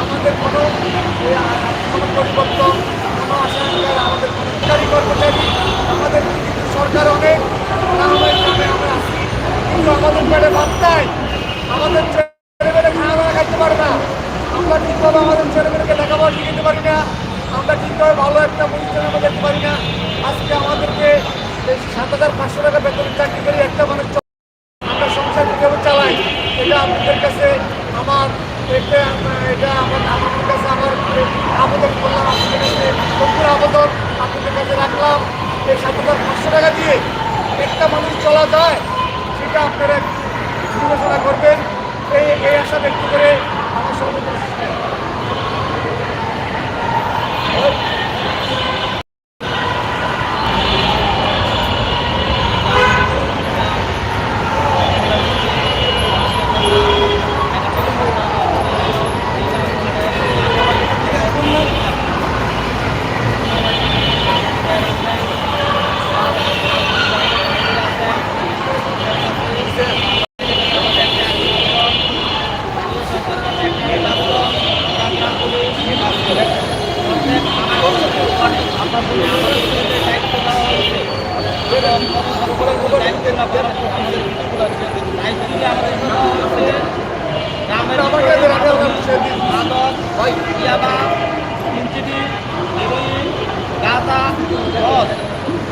আমাদের কোনো কোনো পরিবর্তন কোনো আশঙ্কা আমাদের সরকারি অনেক আমরা কিন্তু আমাদের পেটে ভাত নাই আমাদের ছেলেমেয়েরা খাওয়া দাওয়া খাইতে পারে না। আমরা ঠিকভাবে আমাদের ছেলেমেয়েকে লেখাপড়া শিখাতে পারি না আমরা ঠিকভাবে ভালো একটা প্রতিষ্ঠানে যেতে পারি না আজকে আমাদেরকে সাত হাজার পাঁচশো টাকা বেতনের চাকরি করে, একটা মানুষ চ- আমরা চালাই এটা আপনাদের কাছে আমার এটা এটা আমার আপনাদের কাছে আমার আবেদন করলাম। আপনাদের কাছে প্রচুর আবেদন আপনাদের কাছে রাখলাম। এই সাত হাজার পাঁচশো টাকা দিয়ে একটা মানুষ চলা যায়, সেটা আপনারা বিবেচনা করবেন। এই এই আশা ব্যক্ত করে আমার সঙ্গে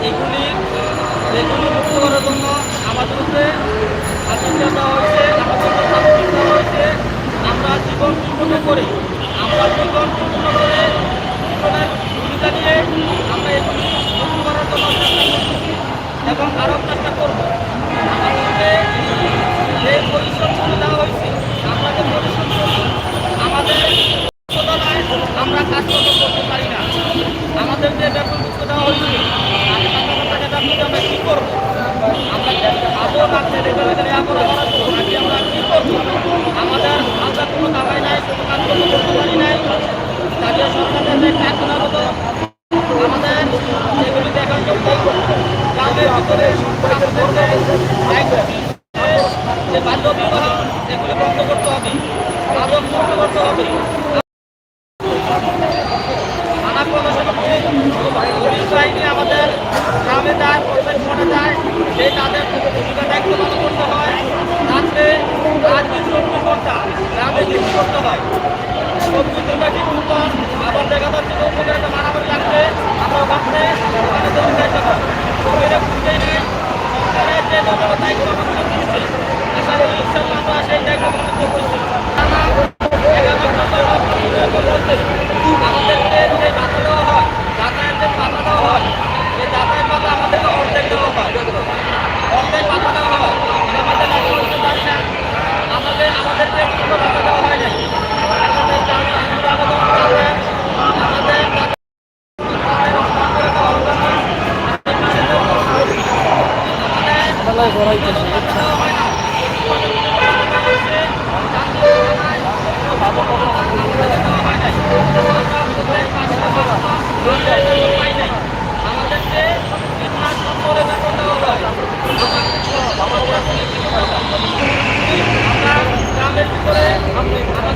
এগুলি এগুলি মুক্ত করার জন্য আমাদের উপরে হয়েছে আমাদের হয়েছে আমরা জীবন পূর্ণ করে আমরা জীবন পূর্ণ করে ভূমিকা নিয়ে আমরা এগুলি মুক্ত করার এবং আরও চেষ্টা করব আমাদেরকে যে পরিশ্রম করে দেওয়া হয়েছে আমরা যে পরিশ্রম করব আমাদের তুলনায় আমরা কাজকর্ম করতে পারি না। আমাদের যে বেতন যুক্ত দেওয়া হয়েছে আমি টাকা টাকা আমরা কী করব? আমরা আমাদের কোনো কামাই নাই নাই। সরকারের যে বিবাহ এগুলি বন্ধ করতে হবে মাদক মুক্ত করতে হবে থানা প্রশাসন পুলিশ বাহিনী আমাদের গ্রামে যায় প্রত্যেক মনে যায় যে তাদের ভূমিকা দায়িত্ব পালন করতে হয় রাত্রে রাত চব্বিশ ঘণ্টা গ্রামে ডিউটি করতে হয় চব্বিশ ঘণ্টা ডিউটি পর আবার দেখা যাচ্ছে যে ওখানে একটা মারামারি লাগছে আমরা ওখানে ওখানে দৌড়ে যাইতে হয় এটা বুঝতেই নেই সরকারের যে জনগণ দায়িত্ব আমাদের দিচ্ছে আশা করি ইনশাল্লাহ আমরা সেই দায়িত্ব পালন করছি আমাদেরকে যে ভাতা দেওয়া হয় যাতায়াত যে ভাতা দেওয়া হয় এই যাতায়াত ভাতা আমাদেরকে অর্ধেক দেওয়া হয় অর্ধেক ভাতা দেওয়া হয় এটা আমাদের না করতে পারি না আমাদের আমাদেরকে কোনো ভাতা দেওয়া হয় নাই আমাদের যাতায়াত আমরা আবেদন যাতায়াত আমাদের যাতায়াত আমাদেরকে কীটনাশক করে বেতন দেওয়া হয় আমরা গ্রামের ভিতরে আমাদেরকে যে দায়িত্ব দেওয়া হয় ট্যাক্স কালেকশন করতে হয় তখন আমাদেরকে জনগণের করতে হয় সেগুলো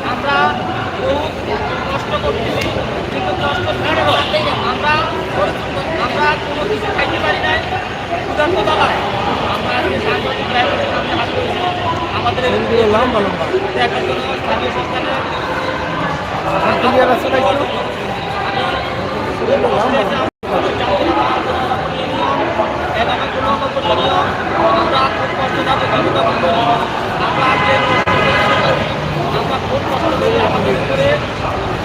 আমরা আবার হচ্ছে মৃত্যুকালে আমার সকালে গ্রামে মাছ দেওয়ার মাঝে বিক্রি করে খাওয়ানোর মাঝে লোকজন প্রত্যেক গ্রামে গ্রামে হাইটে হাইটে কিন্তু খবর করতে হয় আমরা আমরা বহু কষ্ট করতেছি কিন্তু কষ্ট আমরা আমরা কোনো কিছু খাইতে পারি নাই ক্ষুধার্ত দালায় আমরা আজকে সাংবাদিক ড্রাইভারের সামনে হাত করেছি আমাদের দেখার জন্য স্থানীয় একটু আমরা খুব কষ্ট যাব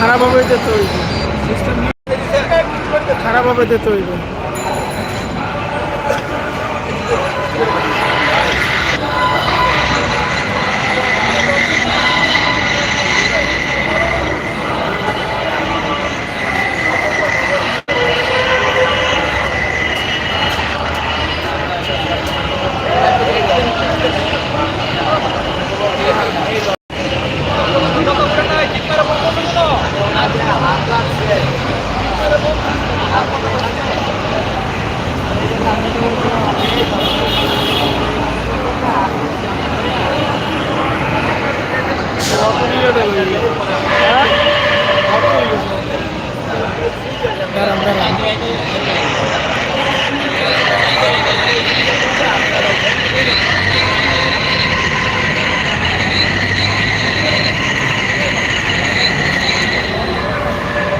খারাপ হবে তো তৈরি। খারাপ হবে তো তৈরি। Thank you.